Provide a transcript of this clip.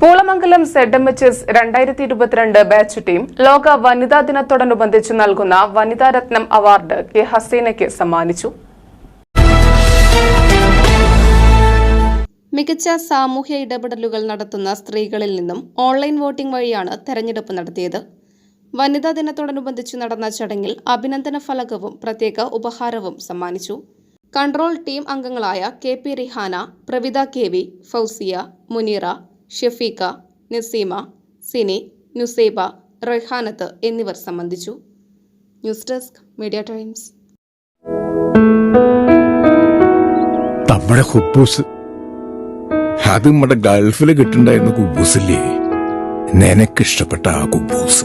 Poolamangalam Z M H S രണ്ടായിരത്തി ഇരുപത്തിരണ്ട് batch team ലോക വനിതാ ദിനത്തോടനുബന്ധിച്ച് നൽകുന്ന വനിതാ രത്നം അവാർഡ് കെ ഹസീനയ്ക്ക് സമ്മാനിച്ചു. മികച്ച സാമൂഹ്യ ഇടപെടലുകൾ നടത്തുന്ന സ്ത്രീകളിൽ നിന്നും ഓൺലൈൻ വോട്ടിംഗ് വഴിയാണ് തെരഞ്ഞെടുപ്പ് നടത്തിയത്. വനിതാ ദിനത്തോടനുബന്ധിച്ച് നടന്ന ചടങ്ങിൽ അഭിനന്ദന ഫലകവും പ്രത്യേക ഉപഹാരവും സമ്മാനിച്ചു. കൺട്രോൾ ടീം അംഗങ്ങളായ K P Rihana Pravitha K V Fousiya Muneera Shafeeqa Naseema Sini Nusaiba Rehanath എന്നിവർ സംബന്ധിച്ചു. News desk media times. നമ്മുടെ കുബൂസ് അത് നമ്മുടെ ഗൾഫിൽ കിട്ടുണ്ടായിരുന്ന കുബൂസില്ലേ? നിനക്കിഷ്ടപ്പെട്ട ആ കുബൂസ്.